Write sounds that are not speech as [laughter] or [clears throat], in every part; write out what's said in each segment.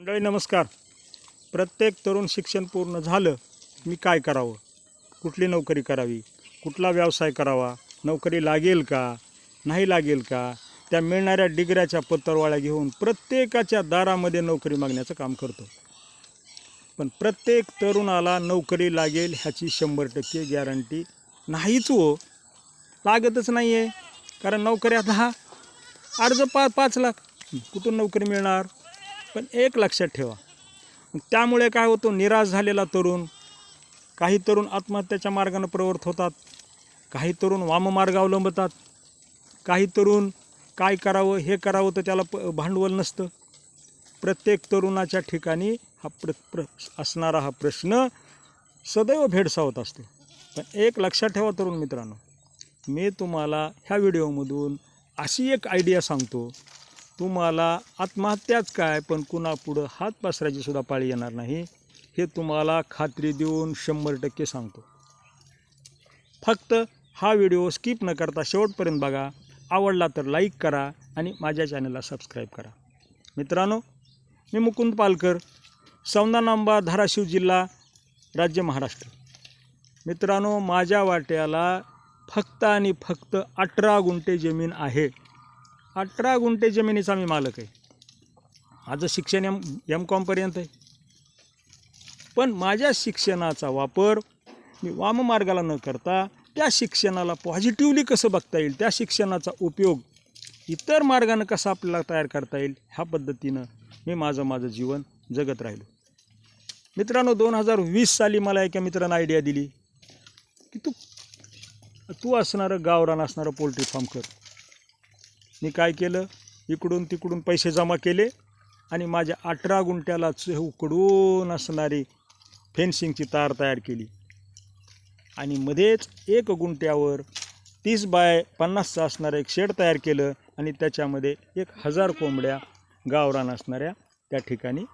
मंडळी नमस्कार. प्रत्येक तरुण शिक्षण पूर्ण झालं मी काय करावं? कुठली नोकरी करावी? कुठला व्यवसाय करावा? नोकरी लागेल का? नाही लागेल का? त्या मिळणाऱ्या डिग्र्याच्या पत्तरवाळ्या घेऊन प्रत्येकाच्या दारामध्ये नोकरी मागण्याचं काम करतो. पण प्रत्येक तरुणाला नोकरी लागेल ह्याची शंभर टक्के गॅरंटी नाहीच हो. लागतच नाही आहे कारण नोकऱ्या दहा अर्ज पा पाच लाख. कुठून नोकरी मिळणार? पण एक लक्षात ठेवा. त्यामुळे काय होतो निराश झालेला तरुण काही तरुण आत्महत्याच्या मार्गानं प्रवृत्त होतात काही तरुण वाममार्ग अवलंबतात काही तरुण काय करावं हे करावं तर त्याला प भांडवल नसतं. प्रत्येक तरुणाच्या ठिकाणी हा प्र प्र असणारा हा प्रश्न सदैव भेडसावत असतो. पण एक लक्षात ठेवा तरुण मित्रांनो मी तुम्हाला ह्या व्हिडिओमधून अशी एक आयडिया सांगतो तुम्हाला आत्महत्याच काय पण कुणापुढं हात पसरायची सुद्धा पाळी येणार नाही हे तुम्हाला खात्री देऊन शंभर टक्के सांगतो. फक्त हा व्हिडिओ स्किप न करता शेवटपर्यंत बघा आवडला तर लाईक करा आणि माझ्या चॅनलला सबस्क्राईब करा. मित्रांनो मी मुकुंद पालकर सौंदानांबा धाराशिव जिल्हा राज्य महाराष्ट्र. मित्रांनो माझ्या वाट्याला फक्त आणि फक्त अठरा गुंठे जमीन आहे. अठरा गुंठे जमिनीचा मी मालक आहे. माझं शिक्षण एम एम कॉमपर्यंत आहे. पण माझ्या शिक्षणाचा वापर मी वाममार्गाला न करता त्या शिक्षणाला पॉझिटिव्हली कसं बघता येईल त्या शिक्षणाचा उपयोग इतर मार्गानं कसा आपल्याला तयार करता येईल ह्या पद्धतीनं मी माझं माझं जीवन जगत राहिलो. मित्रांनो दोन हजार वीस साली मला एका मित्रानं आयडिया दिली की तू तू असणारं गावरान असणारं पोल्ट्री फार्म कर. मी काय केलं? इकडून तिकडून पैसे जमा केले आणि माझ्या अठरा गुंठ्याला उकडून असणारी फेन्सिंगची तार तयार केली. आणि मध्येच एक गुंठ्यावर तीस बाय पन्नासचं असणारं एक शेड तयार केलं आणि त्याच्यामध्ये एक हजार कोंबड्या गावरान असणाऱ्या त्या ठिकाणी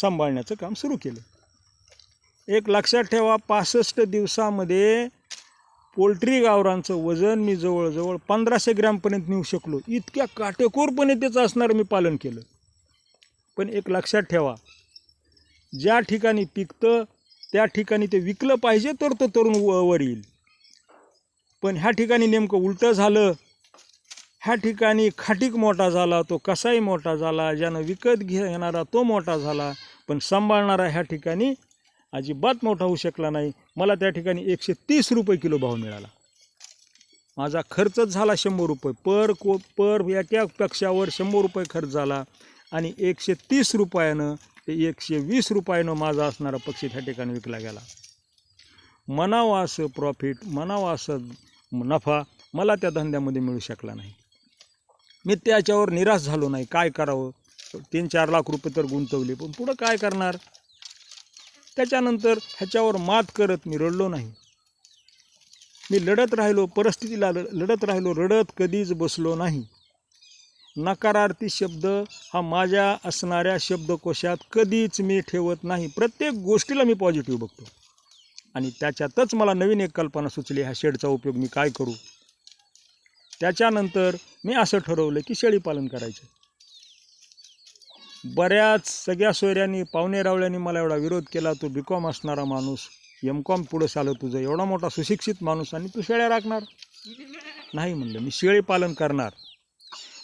सांभाळण्याचं काम सुरू केलं. एक लक्षात ठेवा पासष्ट दिवसामध्ये पोल्ट्री गावरांचं वजन मी जवळजवळ पंधराशे ग्रॅमपर्यंत नेऊ शकलो. इतक्या काटेकोरपणे त्याचं असणारं मी पालन केलं. पण एक लक्षात ठेवा ज्या ठिकाणी पिकतं त्या ठिकाणी ते विकलं पाहिजे तर तो तरुण व- वर येईल. पण ह्या ठिकाणी नेमकं उलटं झालं ह्या ठिकाणी खाटीक मोठा झाला तो कसाही मोठा झाला ज्यानं विकत घेणारा तो मोठा झाला पण सांभाळणारा ह्या ठिकाणी अजिबात मोठा होऊ शकला नाही. मला त्या ठिकाणी एकशे तीस रुपये किलो भाव मिळाला. माझा खर्चच झाला शंभर रुपये. पर को पर एका पक्षावर शंभर रुपये खर्च झाला आणि एकशे तीस रुपयानं ते एकशे वीस रुपयानं माझा असणारा पक्षी त्या ठिकाणी विकला गेला. मनावं असं प्रॉफिट मनावं असं नफा मला त्या धंद्यामध्ये मिळू शकला नाही. मी त्याच्यावर निराश झालो नाही. काय करावं? तीन चार लाख रुपये तर गुंतवले. पण पुढं काय करणार? त्याच्यानंतर ह्याच्यावर मात करत मी रडलो नाही. मी लढत राहिलो परिस्थितीला लढत राहिलो रडत कधीच बसलो नाही. नकारार्थी शब्द हा माझ्या असणाऱ्या शब्दकोशात कधीच मी ठेवत नाही. प्रत्येक गोष्टीला मी पॉझिटिव्ह बघतो. आणि त्याच्यातच मला नवीन एक कल्पना सुचली ह्या शेडचा उपयोग मी काय करू? त्याच्यानंतर मी असं ठरवलं की शेळीपालन करायचं. बऱ्याच सगळ्या सोयऱ्यांनी पाहुणे रावळ्यांनी मला एवढा विरोध केला तू बी कॉम असणारा माणूस एम कॉम पुढं चाललं तुझं. एवढा मोठा सुशिक्षित माणूस आणि तू शेळ्या राखणार? नाही म्हणलं. मी शेळी पालन करणार.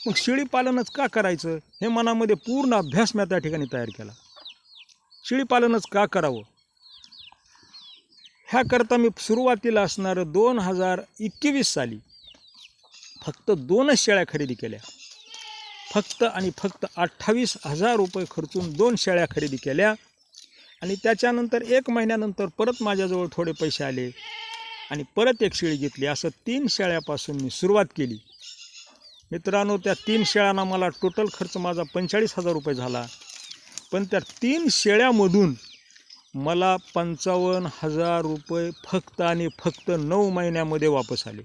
मग शेळी पालनच का करायचं? हे मनामध्ये पूर्ण अभ्यास मी त्या ठिकाणी तयार केला. शेळीपालनच का करावं? ह्याकरता मी सुरुवातीला असणारं दोन हजार एकवीस साली फक्त दोनच शेळ्या खरेदी केल्या. फक्त आणि फक्त अठ्ठावीस हजार रुपये खर्चून दोन शेळ्या खरेदी केल्या. आणि त्याच्यानंतर एक महिन्यानंतर परत माझ्याजवळ थोडे पैसे आले. आणि परत एक शेळी घेतली. असं तीन शेळ्यापासून मी सुरुवात केली. मित्रांनो त्या तीन शेळ्यांना मला टोटल खर्च माझा पंचेचाळीस हजार रुपये झाला. पण त्या तीन शेळ्यामधून मला पंचावन्न हजार रुपये फक्त आणि फक्त नऊ महिन्यामध्ये वापस आले.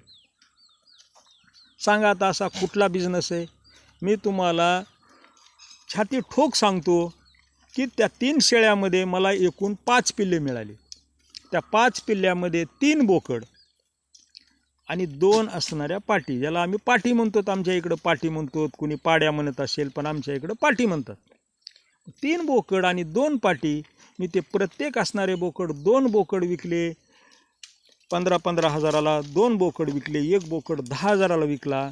सांगा आता असा कुठला बिझनेस आहे? मी तुम्हाला छाती ठोक सांगतो की त्या तीन शेळ्यामध्ये मला एकूण पाच पिल्ले मिळाले. त्या पाच पिल्ल्यामध्ये तीन बोकड आणि दोन असणाऱ्या पाटी. ज्याला आम्ही पाटी म्हणतो आमच्या इकडं पाटी म्हणतो कुणी पाड्या म्हणत असेल पण आमच्या इकडं पाटी म्हणतात. तीन बोकड आणि दोन पाटी मी ते प्रत्येक असणारे बोकड दोन बोकड विकले पंधरा पंधरा हजाराला दोन बोकड विकले एक बोकड दहा हजाराला विकला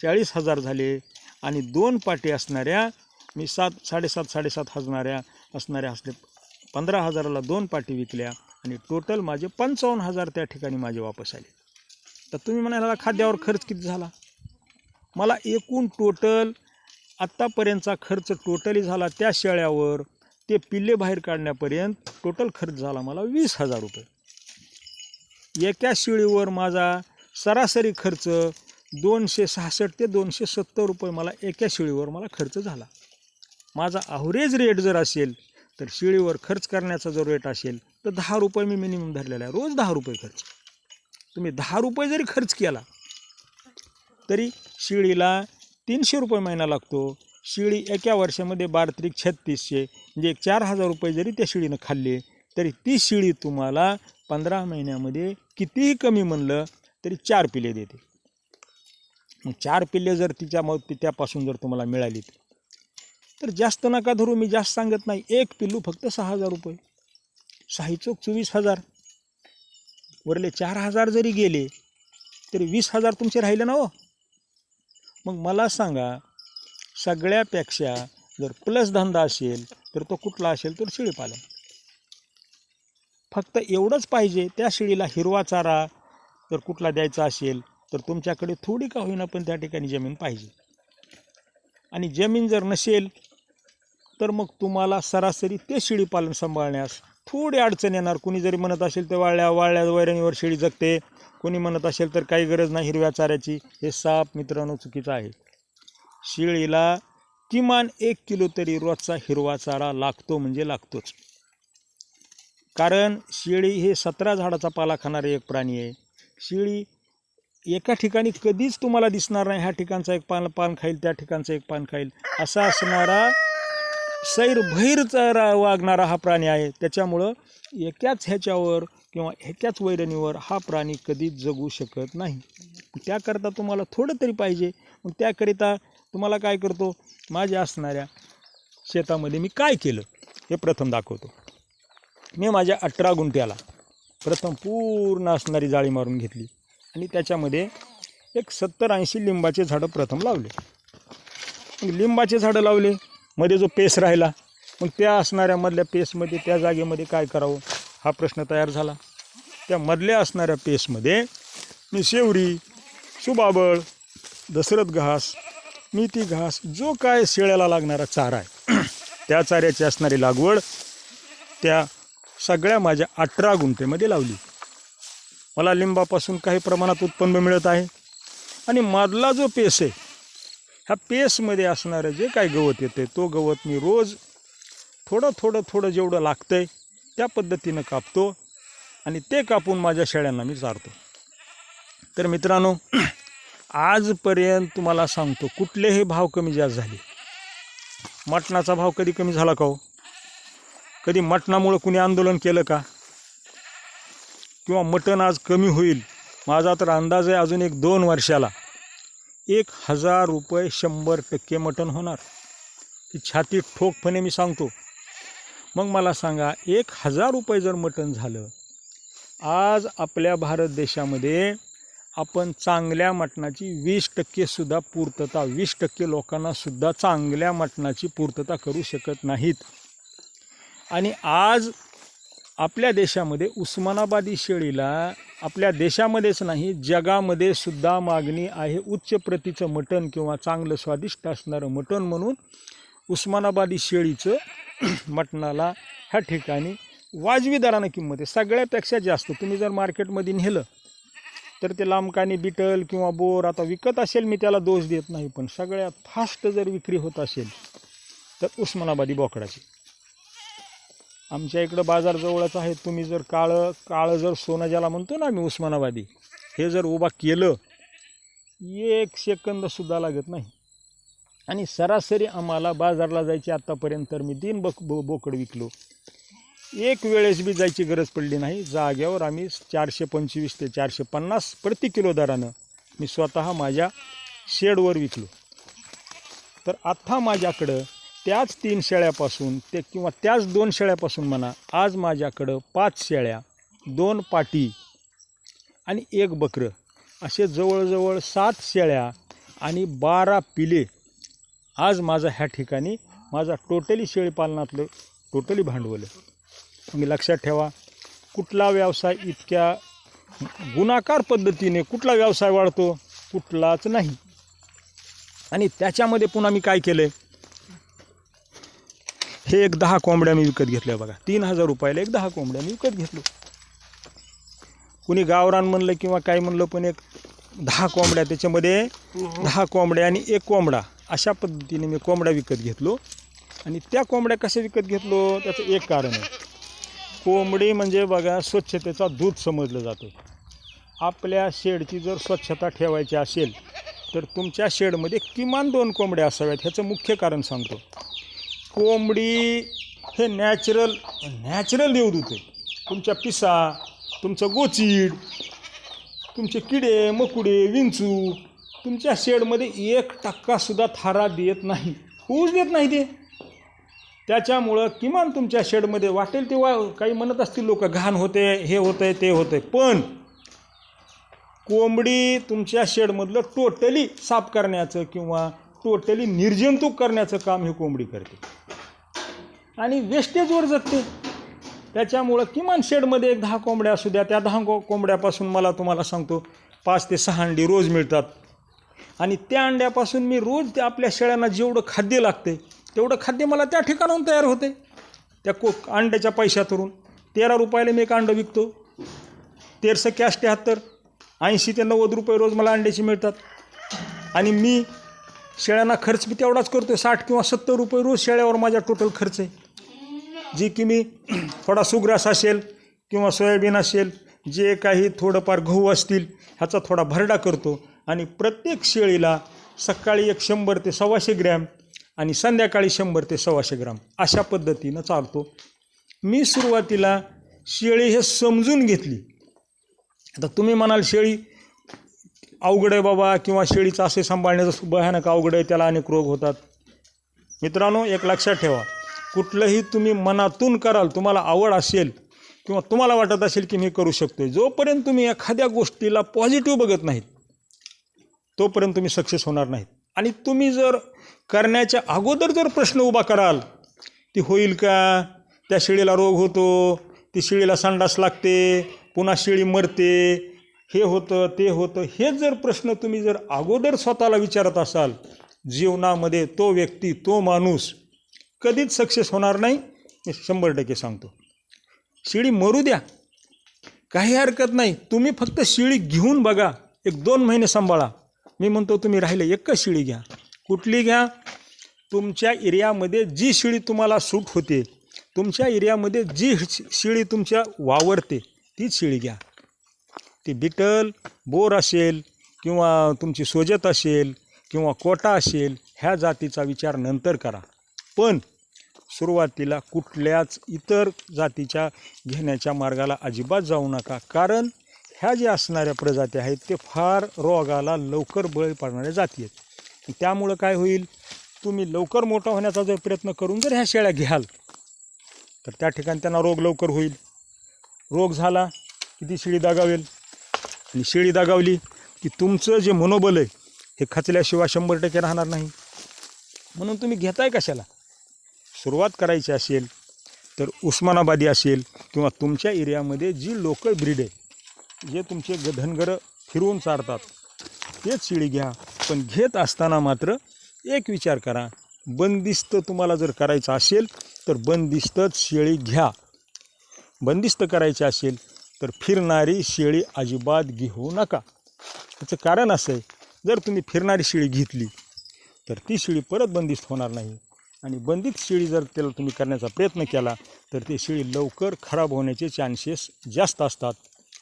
चाळीस हजार झाले आणि दोन पाटी असणाऱ्या मी सात साडेसात साडेसात हजणाऱ्या असणाऱ्या असले पंधरा हजाराला दोन पाटी विकल्या आणि टोटल माझे पंचावन्न हजार त्या ठिकाणी माझे वापस आले. तर तुम्ही म्हणाला खाद्यावर खर्च किती झाला? मला एकूण टोटल आत्तापर्यंतचा खर्च टोटली झाला त्या शेळ्यावर. ते पिल्ले बाहेर काढण्यापर्यंत टोटल खर्च झाला मला वीस हजार रुपये. एका शेळीवर माझा सरासरी खर्च दोनशे सहासष्ट ते दोनशे सत्तर रुपये मला एका शिळीवर मला खर्च झाला. माझा ॲव्हरेज रेट जर असेल तर शिळीवर खर्च करण्याचा जो रेट असेल तर दहा रुपये मी मिनिमम धरलेला आहे. रोज दहा रुपये खर्च. तुम्ही दहा रुपये जरी खर्च केला तरी शिळीला तीनशे रुपये महिना लागतो. शिळी एका वर्षामध्ये बारा त्रिक छत्तीसशे म्हणजे एक चार हजार रुपये जरी त्या शिळीनं खाल्ले तरी ती शिळी तुम्हाला पंधरा महिन्यामध्ये कितीही कमी म्हणलं तरी चार पिले देते. चार पिल्ले जर तिच्या मग त्यापासून जर तुम्हाला मिळाली तर. जास्त नका धरू मी जास्त सांगत नाही. एक पिल्लू फक्त सहा हजार रुपये. सहा चौक चोवीस हजार. वरले चार हजार जरी गेले तरी वीस हजार तुमचे राहिले ना हो? मग मला सांगा सगळ्यापेक्षा जर प्लस धंदा असेल तर तो कुठला असेल? तर शेळीपालन. फक्त एवढंच पाहिजे त्या शेळीला हिरवा चारा जर कुठला द्यायचा असेल तर तुमच्याकडे थोडी का होईना पण त्या ठिकाणी जमीन पाहिजे. आणि जमीन जर नसेल तर मग तुम्हाला सरासरी ते शेळीपालन सांभाळण्यास थोडी अडचण येणार. कुणी जरी म्हणत असेल तर वाळल्या वाळल्या वैरणीवर शेळी जगते. कोणी म्हणत असेल तर काही गरज नाही हिरव्या चाऱ्याची. हे साप मित्रांनो चुकीचं आहे. शेळीला किमान एक किलो तरी रोजचा हिरवा चारा लागतो म्हणजे लागतोच. कारण शेळी हे सतरा झाडाचा पाला खाणारे एक प्राणी आहे. शेळी एका ठिकाणी कधीच तुम्हाला दिसणार नाही ह्या ठिकाणचा एक पान पान खाईल त्या ठिकाणचं एक पान खाईल. असा असणारा सैरभैरचा रा वागणारा हा प्राणी आहे. त्याच्यामुळं एकाच ह्याच्यावर किंवा एकाच वैरणीवर हा प्राणी कधीच जगू शकत नाही. त्याकरता तुम्हाला थोडं तरी पाहिजे. मग त्याकरिता तुम्हाला काय करतो? माझ्या असणाऱ्या शेतामध्ये मी काय केलं? हे प्रथम दाखवतो. मी माझ्या अठरा गुंठ्याला प्रथम पूर्ण असणारी जाळी मारून घेतली. आणि त्याच्यामध्ये एक सत्तर ऐंशी लिंबाचे झाडं प्रथम लावले. मग लिंबाचे झाडं लावले मध्ये जो पेस राहिला मग त्या असणाऱ्या मधल्या पेसमध्ये त्या जागेमध्ये काय करावं? हा प्रश्न तयार झाला. त्या मधल्या असणाऱ्या पेसमध्ये मी शेवरी सुबाबळ दशरथ घास मेथी घास जो काय शेळ्याला लागणारा चारा आहे [clears throat] त्या चाऱ्याची असणारी लागवड त्या सगळ्या माझ्या अठरा गुंठेमध्ये लावली. मला लिंबापासून काही प्रमाणात उत्पन्न मिळत आहे. आणि मधला जो पेस आहे ह्या पेसमध्ये असणारं जे काही गवत येते तो गवत मी रोज थोडं थोडं थोडं जेवढं लागतं आहे त्या पद्धतीनं कापतो आणि ते कापून माझ्या शेळ्यांना मी चारतो. तर मित्रांनो आजपर्यंत तुम्हाला सांगतो कुठलेही भाव कमी जास्त झाले. मटणाचा भाव कधी कमी झाला का हो? कधी मटणामुळं कुणी आंदोलन केलं का? किंवा मटण आज कमी होईल. माझा तर अंदाज आहे अजून एक दोन वर्षाला. एक हजार रुपये शंभर टक्के मटण होणार. ही छाती ठोकपणे मी सांगतो. मग मला सांगा एक हजार रुपये जर मटण झालं आज आपल्या भारत देशामध्ये आपण चांगल्या मटणाची वीस टक्केसुद्धा पूर्तता वीस टक्के लोकांनासुद्धा चांगल्या मटणाची पूर्तता करू शकत नाहीत. आणि आज आपल्या देशामध्ये उस्मानाबादी शेळीला आपल्या देशामध्येच नाही जगामध्ये सुद्धा मागणी आहे उच्च प्रतीचं मटण किंवा चांगलं स्वादिष्ट असणारं मटण म्हणून उस्मानाबादी शेळीचं [clears throat] मटणाला ह्या ठिकाणी वाजवी दरानं किंमत आहे. सगळ्यापेक्षा जास्त तुम्ही जर मार्केटमध्ये नेलं तर ते लांबकानी बिटल किंवा बोर आता विकत असेल मी त्याला दोष देत नाही पण सगळ्यात फास्ट जर विक्री होत असेल तर उस्मानाबादी बोकडाची. आमच्या इकडं बाजार जवळच आहे. तुम्ही जर काळं काळं जर सोनं ज्याला म्हणतो ना आम्ही उस्मानाबादी हे जर उभा केलं एक सेकंदसुद्धा लागत नाही. आणि सरासरी आम्हाला बाजारला जायची आत्तापर्यंत तर मी तीन बक बो बोकड विकलो. एक वेळेस बी जायची गरज पडली नाही. जाग्यावर आम्ही चारशे पंचवीस ते चारशे पन्नास प्रति किलो दरानं मी स्वतः माझ्या शेडवर विकलो. तर आत्ता माझ्याकडं त्याच तीन शेळ्यापासून ते किंवा त्याच दोन शेळ्यापासून म्हणा आज माझ्याकडं पाच शेळ्या दोन पाटी आणि एक बकरं. असे जवळजवळ सात शेळ्या आणि बारा पिले आज माझा ह्या ठिकाणी माझा टोटली शेळीपालनातलं टोटली भांडवल. आहे तुम्ही लक्षात ठेवा कुठला व्यवसाय इतक्या गुणाकार पद्धतीने कुठला व्यवसाय वाढतो कुठलाच नाही. आणि त्याच्यामध्ये पुन्हा मी काय केलं आहे हे एक दहा कोंबड्या मी विकत घेतल्या बघा. तीन हजार रुपयाला एक दहा कोंबड्या मी विकत घेतलो. कुणी गावरान म्हणलं किंवा काय म्हणलं पण एक दहा कोंबड्या त्याच्यामध्ये दहा कोंबड्या आणि एक कोंबडा. अशा पद्धतीने मी कोंबड्या विकत घेतलो. आणि त्या कोंबड्या कशा विकत घेतलो? त्याचं एक कारण आहे. कोंबडी म्हणजे बघा स्वच्छतेचा दूध समजलं जातं आपल्या शेडची जर स्वच्छता ठेवायची असेल तर तुमच्या शेडमध्ये किमान दोन कोंबड्या असाव्यात ह्याचं मुख्य कारण सांगतो. कोंबडी हे नॅचरल नॅचरल देवदूत आहे. तुमच्या पिसा तुमचं गोचीड तुमचे किडे मकुडे विंचू तुमच्या शेडमध्ये एक टक्कासुद्धा थारा देत नाही. होऊच देत नाही ते. त्याच्यामुळं किमान तुमच्या शेडमध्ये वाटेल तेव्हा काही म्हणत असतील लोक घाण होते हे होतंय ते होतंय. पण कोंबडी तुमच्या शेडमधलं टोटली साफ करण्याचं किंवा टोटली निर्जंतुक करण्याचं काम ही कोंबडी करते. आणि वेस्टेजवर जगते. त्याच्यामुळं किमान शेडमध्ये एक दहा कोंबड्या असू द्या त्या दहा को कोंबड्यापासून मला तुम्हाला सांगतो पाच ते सहा अंडी रोज मिळतात. आणि त्या अंड्यापासून मी रोज त्या आपल्या शेळ्यांना जेवढं खाद्य लागते तेवढं खाद्य मला त्या ठिकाणाहून तयार होते. त्या को अंड्याच्या पैशातून. तेरा रुपयाला मी एक अंडं विकतो. तेरसं कॅश त्र्याहत्तर ऐंशी ते नव्वद रुपये रोज मला अंड्याची मिळतात. आणि मी शेळ्यांना खर्च मी तेवढाच करतो साठ किंवा सत्तर रुपये रोज शेळ्यावर माझा टोटल खर्च आहे. जी की मी थोडा सुग्रास असेल किंवा सोयाबीन असेल जे काही थोडंफार गहू असतील ह्याचा थोडा भरडा करतो. आणि प्रत्येक शेळीला सकाळी एक शंभर ते सव्वाशे ग्रॅम आणि संध्याकाळी शंभर ते सव्वाशे ग्राम अशा पद्धतीनं चालतो. मी सुरुवातीला शेळी हे समजून घेतली. आता तुम्ही म्हणाल शेळी अवघड आहे बाबा किंवा शेळीचं असे सांभाळण्याचं भयानक अवघड आहे त्याला अनेक रोग होतात. मित्रांनो एक लक्षात ठेवा. कुठलंही तुम्ही मनातून कराल तुम्हाला आवड असेल किंवा तुम्हाला वाटत असेल की मी करू शकतो जोपर्यंत तुम्ही एखाद्या गोष्टीला पॉझिटिव्ह बघत नाहीत तोपर्यंत तुम्ही सक्सेस होणार नाहीत. आणि तुम्ही जर करण्याच्या अगोदर जर प्रश्न उभा कराल ती होईल का? त्या शेळीला रोग होतो ती शेळीला संडास लागते पुन्हा शेळी मरते हे होतं ते होतं. हेच जर प्रश्न तुम्ही जर अगोदर स्वतःला विचारत असाल जीवनामध्ये तो व्यक्ती तो माणूस कधीच सक्सेस होणार नाही हे शंभर टक्के सांगतो. शिळी मरू द्या. काही हरकत नाही. तुम्ही फक्त शिळी घेऊन बघा. एक दोन महिने सांभाळा. मी म्हणतो तुम्ही राहिले एकच शिळी घ्या. कुठली घ्या? तुमच्या एरियामध्ये जी शिळी तुम्हाला सूट होते तुमच्या एरियामध्ये जी शि- शिळी तुमच्या वावरते तीच शिळी घ्या. ती बिटल बोर असेल किंवा तुमची सोजत असेल किंवा कोटा असेल ह्या जातीचा विचार नंतर करा. पण सुरुवातीला कुठल्याच इतर जातीच्या घेण्याच्या मार्गाला अजिबात जाऊ नका. कारण ह्या ज्या असणाऱ्या प्रजाती आहेत ते फार रोगाला लवकर बळी पाडणाऱ्या जाती आहेत. त्यामुळं काय होईल? तुम्ही लवकर मोठा होण्याचा जर प्रयत्न करून जर ह्या शेळ्या घ्याल तर त्या ठिकाणी त्यांना रोग लवकर होईल. रोग झाला की ती शेळी दागावेल? आणि शेळी दागावली की तुमचं जे मनोबल आहे हे खचल्याशिवाय शंभर टक्के राहणार नाही. म्हणून तुम्ही घेताय कशाला? सुरुवात करायची असेल तर उस्मानाबादी असेल किंवा तुमच्या एरियामध्ये जी लोकल ब्रीड आहे जे तुमचे ग धनगरं फिरवून चारतात तेच शेळी घ्या. पण घेत असताना मात्र एक विचार करा बंदिस्त तुम्हाला जर करायचं असेल तर बंदिस्तच शेळी घ्या. बंदिस्त करायची असेल तर फिरणारी शेळी अजिबात घेऊ नका. त्याचं कारण असं आहे जर तुम्ही फिरणारी शेळी घेतली तर ती शेळी परत बंदिस्त होणार नाही. आणि बंदित शेळी जर त्याला तुम्ही करण्याचा प्रयत्न केला तर ती शेळी लवकर खराब होण्याचे चान्सेस जास्त असतात.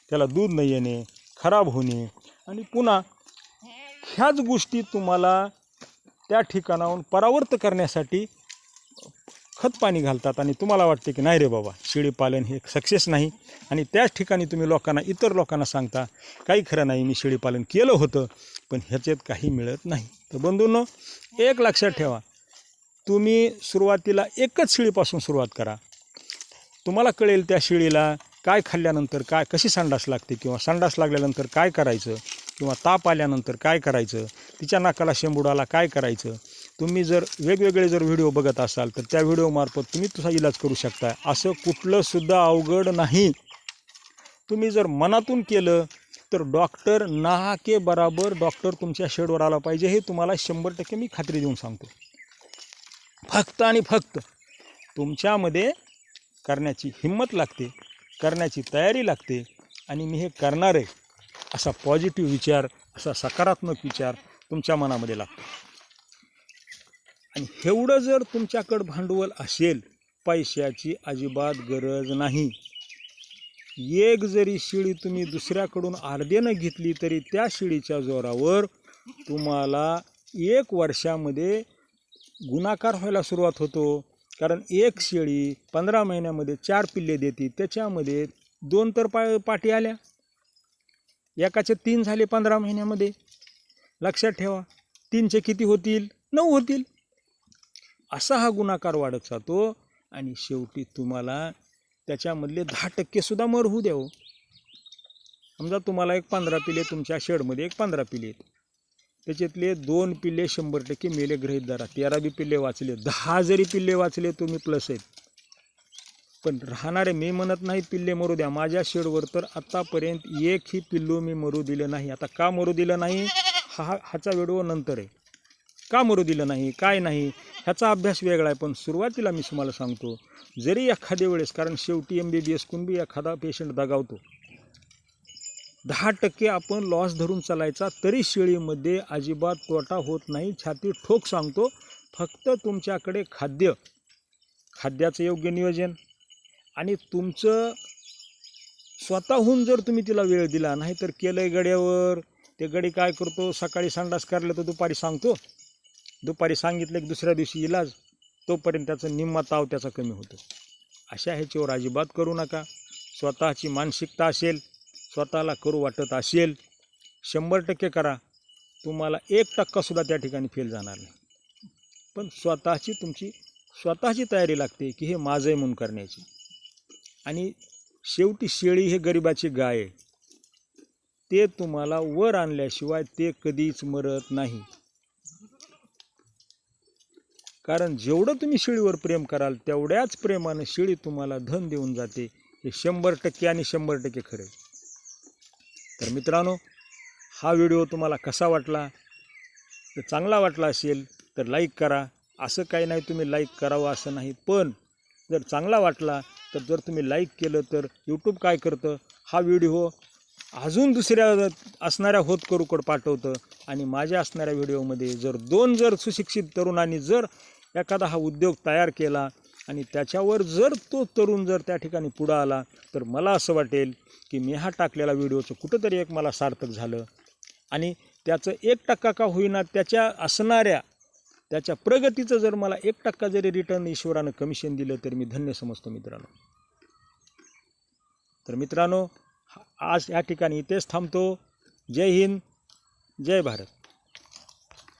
त्याला दूध न येणे खराब होणे. आणि पुन्हा ह्याच गोष्टी तुम्हाला त्या ठिकाणाहून परावर्त करण्यासाठी खत पाणी घालतात आणि तुम्हाला वाटते की नाही रे बाबा शेळी पालन हे सक्सेस नाही. आणि त्याच ठिकाणी तुम्ही लोकांना इतर लोकांना सांगता काही खरं नाही मी शेळी पालन केलं होतं पण ह्याच्यात काही मिळत नाही. तर बंधूंनो एक लक्षात ठेवा. तुम्ही सुरुवातीला एकच शिळीपासून सुरुवात करा. तुम्हाला कळेल त्या शिळीला काय खाल्ल्यानंतर काय कशी संडास लागते किंवा संडास लागल्यानंतर काय करायचं किंवा ताप आल्यानंतर काय करायचं तिच्या नाकाला शेंबुडाला काय करायचं तुम्ही जर वेगवेगळे जर व्हिडिओ बघत असाल तर त्या व्हिडिओमार्फत तुम्ही तुझा इलाज करू शकता. असं कुठलं सुद्धा अवघड नाही. तुम्ही जर मनातून केलं तर डॉक्टर नाके बराबर डॉक्टर तुमच्या शेडवर आला पाहिजे हे तुम्हाला शंभर टक्के मी खात्री देऊन सांगतो. फक्त आणि फक्त तुमच्यामध्ये करण्याची हिंमत लागते करण्याची तयारी लागते आणि मी हे करणार आहे असा पॉझिटिव्ह विचार असा सकारात्मक विचार तुमच्या मनामध्ये लागतो. आणि एवढं जर तुमच्याकडं भांडवल असेल पैशाची अजिबात गरज नाही. एक जरी शिळी तुम्ही दुसऱ्याकडून अर्ध्यानं घेतली तरी त्या शिळीच्या जोरावर तुम्हाला एक वर्षामध्ये गुणाकार व्हायला सुरुवात होतो. कारण एक शेळी पंधरा महिन्यामध्ये चार पिल्ले देते त्याच्यामध्ये दोन तर पा पाटी आल्या. एकाचे तीन झाले पंधरा महिन्यामध्ये. लक्षात ठेवा तीनचे किती होतील? नऊ होतील. असा हा गुणाकार वाढत जातो आणि शेवटी तुम्हाला त्याच्यामधले दहा टक्केसुद्धा मर होऊ द्यावं हो. समजा तुम्हाला एक पंधरा पिले तुमच्या शेडमध्ये एक पंधरा पिले. आहेत त्याच्यातले दोन पिल्ले शंभर टक्के मेले गृहित धरा. तेरा बी पिल्ले वाचले दहा जरी पिल्ले वाचले तुम्ही प्लस आहेत. पण राहणारे मी म्हणत नाही पिल्ले मरू द्या. माझ्या शेडवर तर आत्तापर्यंत एकही पिल्लू मी मरू दिलं नाही. आता का मरू दिलं नाही? हा ह्याचा व्हिडिओ नंतर आहे. का मरू दिलं नाही काय नाही ह्याचा अभ्यास वेगळा आहे. पण सुरुवातीला मी तुम्हाला सांगतो जरी एखाद्या वेळेस कारण शेवटी एम बी बी एस बी एखादा पेशंट दगावतो. दहा टक्के आपण लॉस धरून चालायचा तरी शेळीमध्ये अजिबात तोटा होत नाही छाती ठोक सांगतो. फक्त तुमच्याकडे खाद्य खाद्याचं योग्य नियोजन आणि तुमचं स्वतःहून जर तुम्ही तिला वेळ दिला नाही तर केलं गड्यावर ते गडी काय करतो सकाळी संडास करलं तर दुपारी सांगतो. दुपारी सांगितलं की दुसऱ्या दिवशी इलाज तोपर्यंत त्याचा निम्मा ताव त्याचा कमी होतो. अशा ह्याच्यावर अजिबात करू नका. स्वतःची मानसिकता असेल स्वतःला करू वाटत असेल शंभर टक्के करा. तुम्हाला एक टक्कासुद्धा त्या ठिकाणी फेल जाणार नाही. पण स्वतःची तुमची स्वतःची तयारी लागते की हे माझं आहे म्हणून करण्याची. आणि शेवटी शेळी हे गरिबाची गाय आहे. ते तुम्हाला वर आणल्याशिवाय ते कधीच मरत नाही. कारण जेवढं तुम्ही शेळीवर प्रेम कराल तेवढ्याच प्रेमानं शेळी तुम्हाला धन देऊन जाते. हे शंभर टक्के आणि शंभर टक्के खरं तर मित्रांनो हा व्हिडिओ तुम्हाला कसा वाटला? तर चांगला वाटला असेल तर लाईक करा. असं काही नाही तुम्ही लाईक करावं असं नाही पण जर चांगला वाटला तर जर तुम्ही लाईक केलं तर यूट्यूब काय करतं? हा व्हिडिओ अजून दुसऱ्या असणाऱ्या होतकरूकडं पाठवतं आणि माझ्या असणाऱ्या व्हिडिओमध्ये जर दोन जर सुशिक्षित तरुणांनी जर एखादा हा उद्योग तयार केला आणि त्याच्यावर जर तो तरुण जर त्या ठिकाणी पुढं आला तर मला असं वाटेल की मी हा टाकलेला व्हिडिओचं कुठंतरी एक मला सार्थक झालं. आणि त्याचं एक टक्का का होईना त्याच्या असणाऱ्या त्याच्या प्रगतीचं जर मला एक टक्का जरी रिटर्न ईश्वरानं कमिशन दिलं तर मी धन्य समजतो मित्रांनो. तर मित्रांनो आज या ठिकाणी इथेच थांबतो. जय हिंद जय भारत.